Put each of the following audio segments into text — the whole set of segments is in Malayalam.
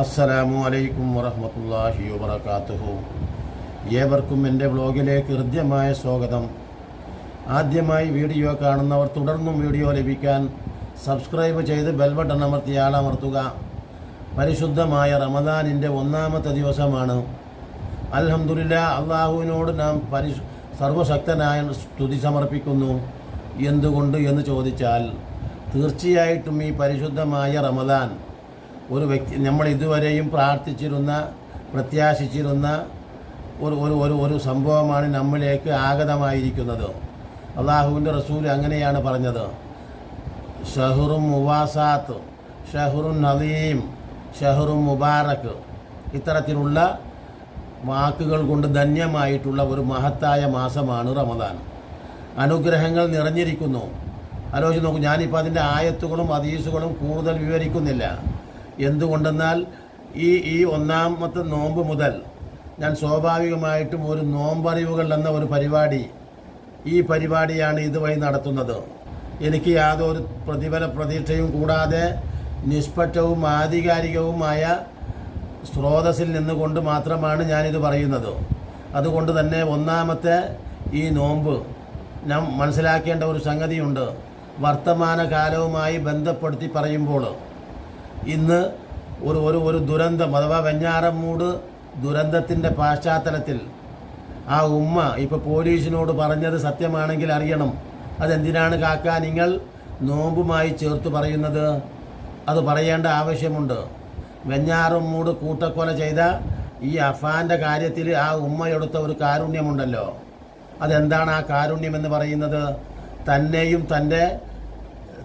അസ്സലാമു അലൈക്കും വറഹ്മത്തുള്ളാഹി വബറകാതുഹു ഏവർക്കും എന്റെ വ്ലോഗിലേക്ക് ഹൃദ്യമായ സ്വാഗതം. ആദ്യമായി വീഡിയോ കാണുന്നവർ തുടർന്നും വീഡിയോ ലഭിക്കാൻ സബ്സ്ക്രൈബ് ചെയ്ത് ബെൽ ബട്ടൺ അമർത്തി ആളമർത്തുക. പരിശുദ്ധമായ റമദാനിന്റെ ഒന്നാമത്തെ ദിവസമാണ്. അൽഹംദുലില്ല അള്ളാഹുവിനോട് നാം പരി സർവശക്തനായ സ്തുതി സമർപ്പിക്കുന്നു. എന്തുകൊണ്ട് എന്ന് ചോദിച്ചാൽ തീർച്ചയായിട്ടും ഈ പരിശുദ്ധമായ റമദാൻ ഒരു വ്യക്തി നമ്മൾ ഇതുവരെയും പ്രാർത്ഥിച്ചിരുന്ന പ്രത്യാശിച്ചിരുന്ന ഒരു ഒരു ഒരു ഒരു സംഭവമാണ് നമ്മിലേക്ക് ആഗതമായിരിക്കുന്നത്. അള്ളാഹുവിന്റെ റസൂൽ അങ്ങനെയാണ് പറഞ്ഞത്. ഷഹറും മുവാസാത്ത് ഷഹറുൻ നദീം ഷഹറും മുബാറക്ക് ഇത്തരത്തിലുള്ള വാക്കുകൾ കൊണ്ട് ധന്യമായിട്ടുള്ള ഒരു മഹത്തായ മാസമാണ് റമദാൻ. അനുഗ്രഹങ്ങൾ നിറഞ്ഞിരിക്കുന്നു. ആലോചിച്ച് നോക്കൂ ഞാനിപ്പോൾ അതിന്റെ ആയത്തുകളും അതീസുകളും കൂടുതൽ വിവരിക്കുന്നില്ല. എന്തുകൊണ്ടെന്നാൽ ഈ ഈ ഒന്നാമത്തെ നോമ്പ് മുതൽ ഞാൻ സ്വാഭാവികമായിട്ടും ഒരു നോമ്പറിവുകൾ എന്ന ഒരു പരിപാടി ഈ പരിപാടിയാണ് ഇതുവഴി നടത്തുന്നത്. എനിക്ക് യാതൊരു പ്രതിഫല പ്രതീക്ഷയും കൂടാതെ നിഷ്പക്ഷവും ആധികാരികവുമായ സ്രോതസ്സിൽ നിന്നുകൊണ്ട് മാത്രമാണ് ഞാനിത് പറയുന്നത്. അതുകൊണ്ട് തന്നെ ഒന്നാമത്തെ ഈ നോമ്പ് നാം മനസ്സിലാക്കേണ്ട ഒരു സംഗതിയുണ്ട്. വർത്തമാനകാലവുമായി ബന്ധപ്പെടുത്തി പറയുമ്പോൾ ഇന്ന് ഒരു ഒരു ഒരു ദുരന്തം അഥവാ വെഞ്ഞാറമൂട് ദുരന്തത്തിന്റെ പശ്ചാത്തലത്തിൽ ആ ഉമ്മ ഇപ്പോൾ പോലീസിനോട് പറഞ്ഞത് സത്യമാണെങ്കിൽ അറിയണം. അതെന്തിനാണ് കാക്ക നിങ്ങൾ നോമ്പുമായി ചേർത്ത് പറയുന്നത്? അത് പറയേണ്ട ആവശ്യമുണ്ട്. വെഞ്ഞാറമ്മൂട് കൂട്ടക്കൊല ചെയ്ത ഈ അഫാന്റെ കാര്യത്തിൽ ആ ഉമ്മയെടുത്ത ഒരു കാരുണ്യമുണ്ടല്ലോ. അതെന്താണ് ആ കാരുണ്യം എന്ന് പറയുന്നത്? തന്നെയും തന്റെ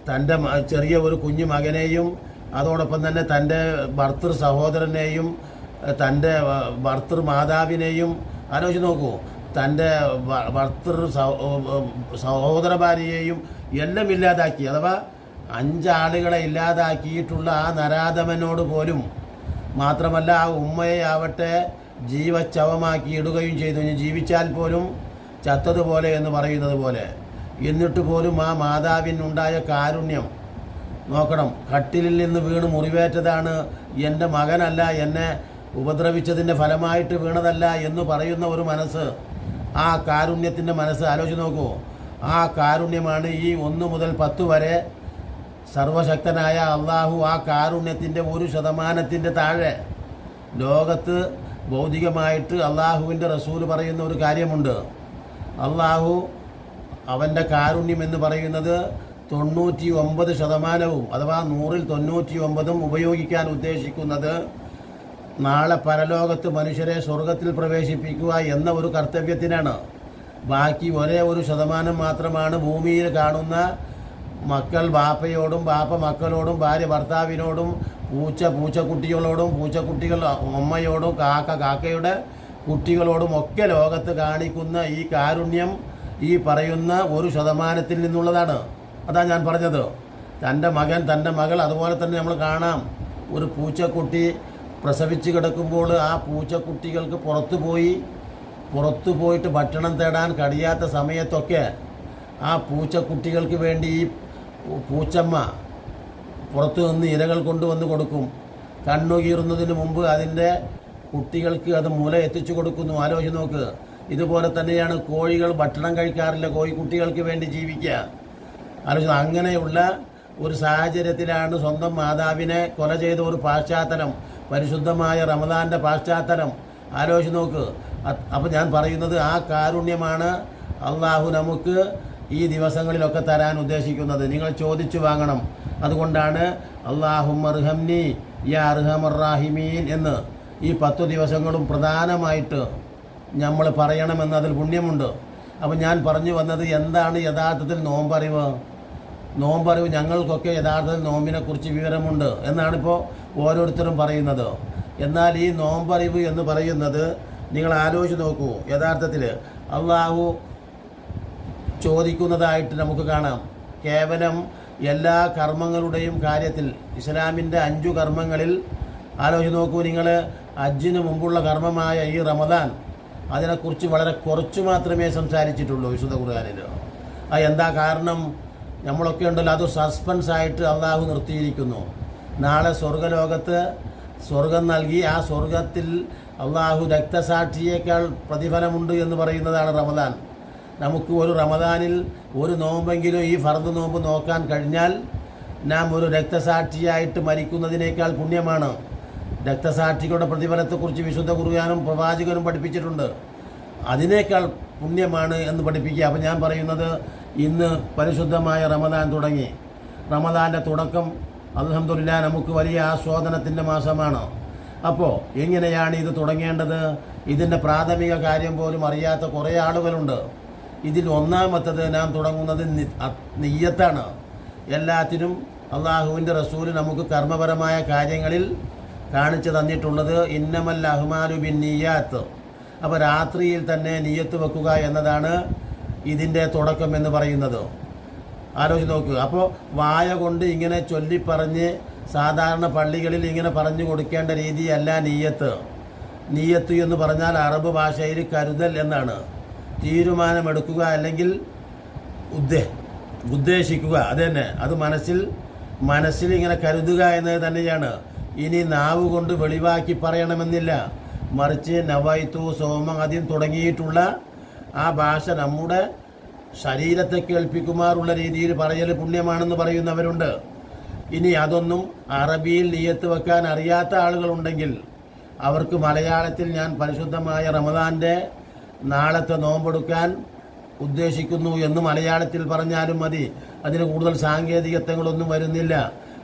തന്റെ ചെറിയ ഒരു കുഞ്ഞു മകനെയും അതോടൊപ്പം തന്നെ തന്റെ ഭർത്തൃ സഹോദരനെയും തന്റെ ഭർത്തൃ മാതാവിനെയും ആലോചിച്ച് നോക്കൂ. തന്റെ ഭർത്തൃ സഹോദര ഭാര്യയെയും എല്ലാം ഇല്ലാതാക്കി. അഥവാ അഞ്ചാളുകളെ ഇല്ലാതാക്കിയിട്ടുള്ള ആ നരാധമനോട് പോലും മാത്രമല്ല ആ ഉമ്മയെ ആവട്ടെ ജീവച്ചവമാക്കി ഇടുകയും ചെയ്തു. ജീവിച്ചാൽ പോലും ചത്തതുപോലെ എന്ന് പറയുന്നത് പോലെ. എന്നിട്ട് പോലും ആ മാതാവിനുണ്ടായ കാരുണ്യം നോക്കണം. കട്ടിലിൽ നിന്ന് വീണ് മുറിവേറ്റതാണ്. എന്റെ മകനല്ല എന്നെ ഉപദ്രവിച്ചതിന്റെ ഫലമായിട്ട് വീണതല്ല എന്ന് പറയുന്ന ഒരു മനസ്സ്. ആ കാരുണ്യത്തിന്റെ മനസ്സ് ആലോചിച്ച് നോക്കൂ. ആ കാരുണ്യമാണ് ഈ ഒന്ന് മുതൽ പത്ത് വരെ സർവശക്തനായ അള്ളാഹു ആ കാരുണ്യത്തിന്റെ ഒരു ശതമാനത്തിന്റെ താഴെ. ലോകത്ത് ഭൗതികമായിട്ട് അള്ളാഹുവിന്റെ റസൂൽ പറയുന്ന ഒരു കാര്യമുണ്ട്. അള്ളാഹു അവന്റെ കാരുണ്യം എന്ന് പറയുന്നത് തൊണ്ണൂറ്റി ഒമ്പത് ശതമാനവും അഥവാ നൂറിൽ തൊണ്ണൂറ്റി ഒമ്പതും ഉപയോഗിക്കാൻ ഉദ്ദേശിക്കുന്നത് നാളെ പരലോകത്ത് മനുഷ്യരെ സ്വർഗത്തിൽ പ്രവേശിപ്പിക്കുക എന്ന ഒരു കർത്തവ്യത്തിനാണ്. ബാക്കി ഒരേ ഒരു ശതമാനം മാത്രമാണ് ഭൂമിയിൽ കാണുന്ന മക്കൾ ബാപ്പയോടും ബാപ്പ മക്കളോടും ഭാര്യ ഭർത്താവിനോടും പൂച്ച പൂച്ചക്കുട്ടികളോടും പൂച്ചക്കുട്ടികൾ അമ്മയോടും കാക്ക കാക്കയുടെ കുട്ടികളോടും ഒക്കെ ലോകത്ത് കാണിക്കുന്ന ഈ കാരുണ്യം ഈ പറയുന്ന ഒരു ശതമാനത്തിൽ നിന്നുള്ളതാണ്. അതാ ഞാൻ പറഞ്ഞത്. തന്റെ മകൻ തന്റെ മകൾ അതുപോലെ തന്നെ നമ്മൾ കാണാം. ഒരു പൂച്ചക്കുട്ടി പ്രസവിച്ച് കിടക്കുമ്പോൾ ആ പൂച്ചക്കുട്ടികൾക്ക് പുറത്തു പോയി. പുറത്തു പോയിട്ട് ഭക്ഷണം തേടാൻ കഴിയാത്ത സമയത്തൊക്കെ ആ പൂച്ചക്കുട്ടികൾക്ക് വേണ്ടി ഈ പൂച്ചമ്മ പുറത്തു നിന്ന് ഇരകൾ കൊണ്ടുവന്ന് കൊടുക്കും. കണ്ണുകീറുന്നതിന് മുമ്പ് അതിന്റെ കുട്ടികൾക്ക് അത് മുല എത്തിച്ചു കൊടുക്കുന്നു. ആലോചിച്ച് നോക്ക്. ഇതുപോലെ തന്നെയാണ് കോഴികൾ ഭക്ഷണം കഴിക്കാറില്ല. കോഴിക്കുട്ടികൾക്ക് വേണ്ടി ജീവിക്കുക. ആലോചിച്ച് അങ്ങനെയുള്ള ഒരു സാഹചര്യത്തിലാണ് സ്വന്തം മാതാവിനെ കൊല ചെയ്ത ഒരു പാശ്ചാത്തലം പരിശുദ്ധമായ റമദാന്റെ പാശ്ചാത്തലം. ആലോചിച്ച് നോക്ക്. അപ്പോൾ ഞാൻ പറയുന്നത് ആ കാരുണ്യമാണ് അള്ളാഹു നമുക്ക് ഈ ദിവസങ്ങളിലൊക്കെ തരാൻ ഉദ്ദേശിക്കുന്നത്. നിങ്ങൾ ചോദിച്ചു വാങ്ങണം. അതുകൊണ്ടാണ് അള്ളാഹുമർഹംനി യാ അർഹമറാഹിമീൻ എന്ന് ഈ പത്തു ദിവസങ്ങളും പ്രധാനമായിട്ട് നമ്മൾ പറയണമെന്ന് അതിൽ പുണ്യമുണ്ട്. അപ്പം ഞാൻ പറഞ്ഞു വന്നത് എന്താണ് യഥാർത്ഥത്തിൽ നോമ്പറിവ്? നോമ്പറിവ് ഞങ്ങൾക്കൊക്കെ യഥാർത്ഥത്തിൽ നോമ്പിനെക്കുറിച്ച് വിവരമുണ്ട് എന്നാണിപ്പോൾ ഓരോരുത്തരും പറയുന്നത്. എന്നാൽ ഈ നോമ്പറിവ് എന്ന് പറയുന്നത് നിങ്ങൾ ആലോചിച്ച് നോക്കൂ. യഥാർത്ഥത്തിൽ അള്ളാഹു ചോദിക്കുന്നതായിട്ട് നമുക്ക് കാണാം. കേവലം എല്ലാ കർമ്മങ്ങളുടെയും കാര്യത്തിൽ ഇസ്ലാമിന്റെ അഞ്ചു കർമ്മങ്ങളിൽ ആലോചിച്ച് നോക്കൂ നിങ്ങൾ ഹജ്ജിന് മുമ്പുള്ള കർമ്മമായ ഈ റമദാൻ അതിനെക്കുറിച്ച് വളരെ കുറച്ച് മാത്രമേ സംസാരിച്ചിട്ടുള്ളൂ വിശുദ്ധ ഖുർആാനിൽ അത് എന്താ കാരണം? നമ്മളൊക്കെ ഉണ്ടല്ലോ അത് സസ്പെൻസ് ആയിട്ട് അള്ളാഹു നിർത്തിയിരിക്കുന്നു. നാളെ സ്വർഗലോകത്ത് സ്വർഗം നൽകി ആ സ്വർഗത്തിൽ അള്ളാഹു രക്തസാക്ഷിയേക്കാൾ പ്രതിഫലമുണ്ട് എന്ന് പറയുന്നതാണ് റമദാൻ. നമുക്ക് ഒരു റമദാനിൽ ഒരു നോമ്പെങ്കിലും ഈ ഫർദ് നോമ്പ് നോക്കാൻ കഴിഞ്ഞാൽ നാം ഒരു രക്തസാക്ഷിയായിട്ട് മരിക്കുന്നതിനേക്കാൾ പുണ്യമാണ്. രക്തസാക്ഷികളുടെ പ്രതിഫലത്തെക്കുറിച്ച് വിശുദ്ധ കുറുകാനും പ്രവാചകനും പഠിപ്പിച്ചിട്ടുണ്ട്. അതിനേക്കാൾ പുണ്യമാണ് എന്ന് പഠിപ്പിക്കുക. അപ്പം ഞാൻ പറയുന്നത് ഇന്ന് പരിശുദ്ധമായ റമദാൻ തുടങ്ങി. റമദാന്റെ തുടക്കം അലഹമില്ല നമുക്ക് വലിയ ആസ്വാദനത്തിന്റെ മാസമാണ്. അപ്പോൾ എങ്ങനെയാണ് ഇത് തുടങ്ങേണ്ടത്? ഇതിന്റെ പ്രാഥമിക കാര്യം പോലും അറിയാത്ത കുറേ ആളുകളുണ്ട്. ഇതിൽ ഒന്നാമത്തത് നാം തുടങ്ങുന്നത് നെയ്യത്താണ്. എല്ലാത്തിനും അള്ളാഹുവിന്റെ റസൂൽ നമുക്ക് കർമ്മപരമായ കാര്യങ്ങളിൽ കാണിച്ചു തന്നിട്ടുള്ളത് ഇന്നമൽ അഹ്മാലു ബിൻ നിയ്യാത്ത് അപ്പോൾ രാത്രിയിൽ തന്നെ നിയ്യത്ത് വെക്കുക എന്നതാണ് ഇതിന്റെ തുടക്കം എന്ന് പറയുന്നത്. ആലോചിച്ച് നോക്കുക. അപ്പോൾ വായ കൊണ്ട് ഇങ്ങനെ ചൊല്ലിപ്പറഞ്ഞ് സാധാരണ പള്ളികളിൽ ഇങ്ങനെ പറഞ്ഞു കൊടുക്കേണ്ട രീതിയല്ല നീയത്ത്. നീയത്ത് എന്ന് പറഞ്ഞാൽ അറബ് ഭാഷയിൽ കരുതൽ എന്നാണ്. തീരുമാനമെടുക്കുക അല്ലെങ്കിൽ ഉദ്ദേ ഉദ്ദേശിക്കുക. അത് തന്നെ അത് മനസ്സിൽ മനസ്സിൽ ഇങ്ങനെ കരുതുക എന്നത് തന്നെയാണ്. ഇനി നാവ് കൊണ്ട് വെളിവാക്കി പറയണമെന്നില്ല. മറിച്ച് നവായിത്തു സോമം ആദ്യം തുടങ്ങിയിട്ടുള്ള ആ ഭാഷ നമ്മുടെ ശരീരത്തെ കേൾപ്പിക്കുമാറുള്ള രീതിയിൽ പറയൽ പുണ്യമാണെന്ന് പറയുന്നവരുണ്ട്. ഇനി അതൊന്നും അറബിയിൽ നിയത്ത് വെക്കാൻ അറിയാത്ത ആളുകളുണ്ടെങ്കിൽ അവർക്ക് മലയാളത്തിൽ ഞാൻ പരിശുദ്ധമായ റമദാന്റെ നാളത്തെ നോമ്പെടുക്കാൻ ഉദ്ദേശിക്കുന്നു എന്ന് മലയാളത്തിൽ പറഞ്ഞാലും മതി. അതിന് കൂടുതൽ സാങ്കേതികത്വങ്ങളൊന്നും വരുന്നില്ല.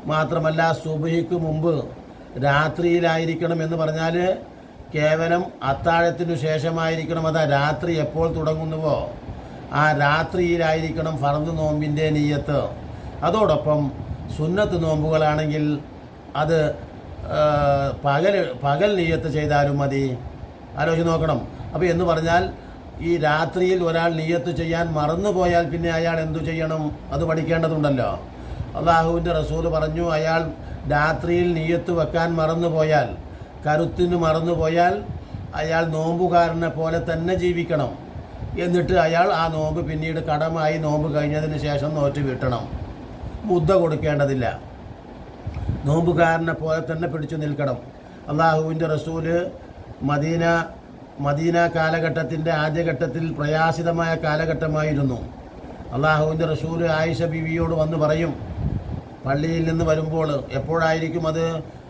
മാത്രമല്ല സുബഹിക്ക് മുമ്പ് രാത്രിയിലായിരിക്കണം എന്ന് പറഞ്ഞാൽ കേവലം അത്താഴത്തിനു ശേഷമായിരിക്കണം അതാ രാത്രി എപ്പോൾ തുടങ്ങുന്നുവോ? ആ രാത്രിയിലായിരിക്കണം ഫർദ് നോമ്പിന്റെ നീയത്ത്. അതോടൊപ്പം സുന്നത്ത് നോമ്പുകളാണെങ്കിൽ അത് പകൽ പകൽ നീയത്ത് ചെയ്താലും മതി. ആലോചിച്ച് നോക്കണം. അപ്പോൾ എന്ന് പറഞ്ഞാൽ ഈ രാത്രിയിൽ ഒരാൾ നീയത്ത് ചെയ്യാൻ മറന്നുപോയാൽ പിന്നെ അയാൾ എന്തു ചെയ്യണം? അത് പഠിക്കേണ്ടതുണ്ടല്ലോ. അള്ളാഹുവിന്റെ റസൂൽ പറഞ്ഞു അയാൾ രാത്രിയിൽ നീയത്ത് വെക്കാൻ മറന്നുപോയാൽ കരുത്തിന് മറന്നുപോയാൽ അയാൾ നോമ്പുകാരനെ പോലെ തന്നെ ജീവിക്കണം. എന്നിട്ട് അയാൾ ആ നോമ്പ് പിന്നീട് കടമായി നോമ്പ് കഴിഞ്ഞതിന് ശേഷം നോറ്റ് വീട്ടണം. മുദ്ദ കൊടുക്കേണ്ടതില്ല. നോമ്പുകാരനെ പോലെ തന്നെ പിടിച്ചു നിൽക്കണം. അള്ളാഹുവിന്റെ റസൂൽ മദീന മദീന കാലഘട്ടത്തിന്റെ ആദ്യഘട്ടത്തിൽ പ്രയാസിതമായ കാലഘട്ടമായിരുന്നു. അള്ളാഹുവിന്റെ റസൂൽ ആയിഷ ബിവിയോട് വന്ന് പറയും പള്ളിയിൽ നിന്ന് വരുമ്പോൾ എപ്പോഴായിരിക്കും അത്?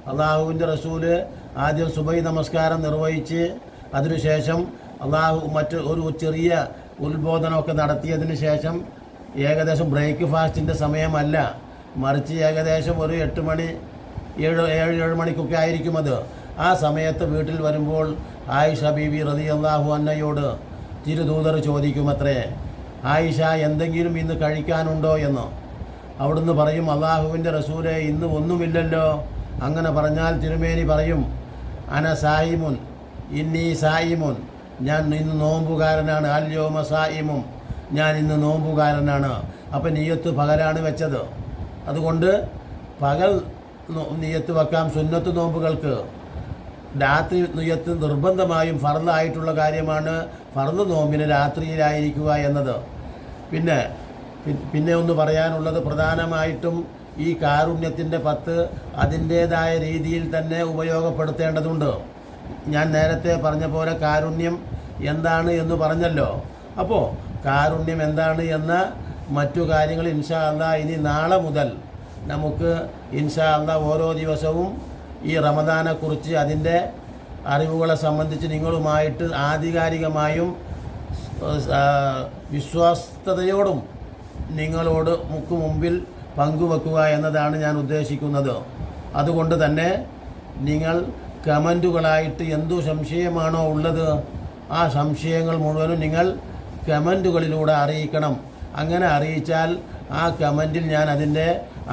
അള്ളാഹുവിന്റെ റസൂൽ ആദ്യം സുബൈ നമസ്കാരം നിർവഹിച്ച് അതിനുശേഷം അള്ളാഹു മറ്റ് ഒരു ചെറിയ ഉത്ബോധനമൊക്കെ നടത്തിയതിന് ശേഷം ഏകദേശം ബ്രേക്ക് ഫാസ്റ്റിന്റെ സമയമല്ല. മറിച്ച് ഏകദേശം ഒരു എട്ട് മണി ഏഴ് ഏഴ് ഏഴ് മണിക്കൊക്കെ ആയിരിക്കും അത്. ആ സമയത്ത് വീട്ടിൽ വരുമ്പോൾ ആയിഷ ബീബി റതി അള്ളാഹു അന്നയോട് തിരുദൂതർ ചോദിക്കുമത്രേ ആയിഷ എന്തെങ്കിലും ഇന്ന് കഴിക്കാനുണ്ടോ? എന്ന്. അവിടുന്ന് പറയും അള്ളാഹുവിന്റെ റസൂലെ ഇന്ന് ഒന്നുമില്ലല്ലോ. അങ്ങനെ പറഞ്ഞാൽ തിരുമേനി പറയും അന സായിമുൻ ഇന്നീ സായിമുൻ ഞാൻ ഇന്ന് നോമ്പുകാരനാണ് അല്യോമ സായിമും ഞാൻ ഇന്ന് നോമ്പുകാരനാണ്. അപ്പം നീയത്ത് പകലാണ് വെച്ചത്. അതുകൊണ്ട് പകൽ നീയത്ത് വെക്കാം സുന്നത്ത് നോമ്പുകൾക്ക്. രാത്രി നീയത്ത് നിർബന്ധമായും ഫറന്നായിട്ടുള്ള കാര്യമാണ് ഫറന്ന് നോമ്പിന് രാത്രിയിലായിരിക്കുക എന്നത്. പിന്നെ പിന്നെ ഒന്ന് പറയാനുള്ളത് പ്രധാനമായിട്ടും ഈ കാരുണ്യത്തിന്റെ പത്ത് അതിന്റേതായ രീതിയിൽ തന്നെ ഉപയോഗപ്പെടുത്തേണ്ടതുണ്ട്. ഞാൻ നേരത്തെ പറഞ്ഞ പോലെ കാരുണ്യം എന്താണ് എന്ന് പറഞ്ഞല്ലോ. അപ്പോൾ കാരുണ്യം എന്താണ് എന്ന മറ്റു കാര്യങ്ങൾ ഇൻഷാ അല്ല ഇനി നാളെ മുതൽ നമുക്ക് ഇൻഷാ അല്ല ഓരോ ദിവസവും ഈ റമദാനെക്കുറിച്ച് അതിന്റെ അറിവുകളെ സംബന്ധിച്ച് നിങ്ങളുമായിട്ട് ആധികാരികമായും വിശ്വാസ്തയോടും നിങ്ങളോട് മുക്ക് മുമ്പിൽ പങ്കുവെക്കുക എന്നതാണ് ഞാൻ ഉദ്ദേശിക്കുന്നത്. അതുകൊണ്ട് തന്നെ നിങ്ങൾ കമന്റുകളായിട്ട് എന്തു സംശയമാണോ ഉള്ളത് ആ സംശയങ്ങൾ മുഴുവനും നിങ്ങൾ കമന്റുകളിലൂടെ അറിയിക്കണം. അങ്ങനെ അറിയിച്ചാൽ ആ കമന്റിൽ ഞാൻ അതിന്റെ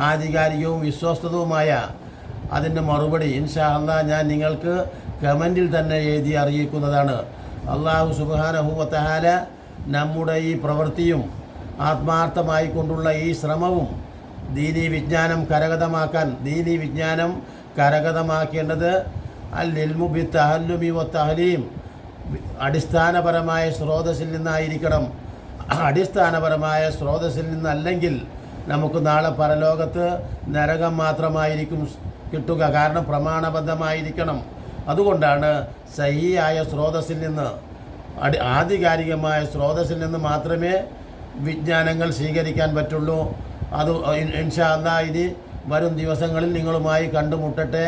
ആധികാരികവും വിശ്വസ്തതവുമായ അതിന്റെ മറുപടി ഇൻഷാ അല്ലാ ഞാൻ നിങ്ങൾക്ക് കമന്റിൽ തന്നെ എഴുതി അറിയിക്കുന്നതാണ്. അള്ളാഹു സുബാനഹുവത്തഹാല നമ്മുടെ ഈ പ്രവൃത്തിയും ആത്മാർത്ഥമായി കൊണ്ടുള്ള ഈ ശ്രമവും ദീനി വിജ്ഞാനം കരഗതമാക്കാൻ ദീനി വിജ്ഞാനം കരഗതമാക്കേണ്ടത് അൽ ഇൽമു ബി തഹല്ലുമി വ തഹലീം അടിസ്ഥാനപരമായ സ്രോതസ്സിൽ നിന്നായിരിക്കണം. അടിസ്ഥാനപരമായ സ്രോതസ്സിൽ നിന്നല്ലെങ്കിൽ നമുക്ക് നാളെ പരലോകത്ത് നരകം മാത്രമായിരിക്കും കിട്ടുക. കാരണം പ്രമാണബദ്ധമായിരിക്കണം. അതുകൊണ്ടാണ് സഹിയായ സ്രോതസ്സിൽ നിന്ന് അടി ആധികാരികമായ സ്രോതസ്സിൽ നിന്ന് മാത്രമേ വിജ്ഞാനങ്ങൾ സ്വീകരിക്കാൻ പറ്റുള്ളൂ. അത് ഇൻഷാല്ല ഇനി വരും ദിവസങ്ങളിൽ നിങ്ങളുമായി കണ്ടുമുട്ടട്ടെ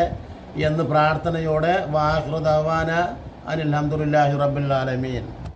എന്ന് പ്രാർത്ഥനയോടെ വാഹൃദവാന അനിൽ അഹമ്മദുല്ലാഹി റബ്ബുൽ ആലമീൻ.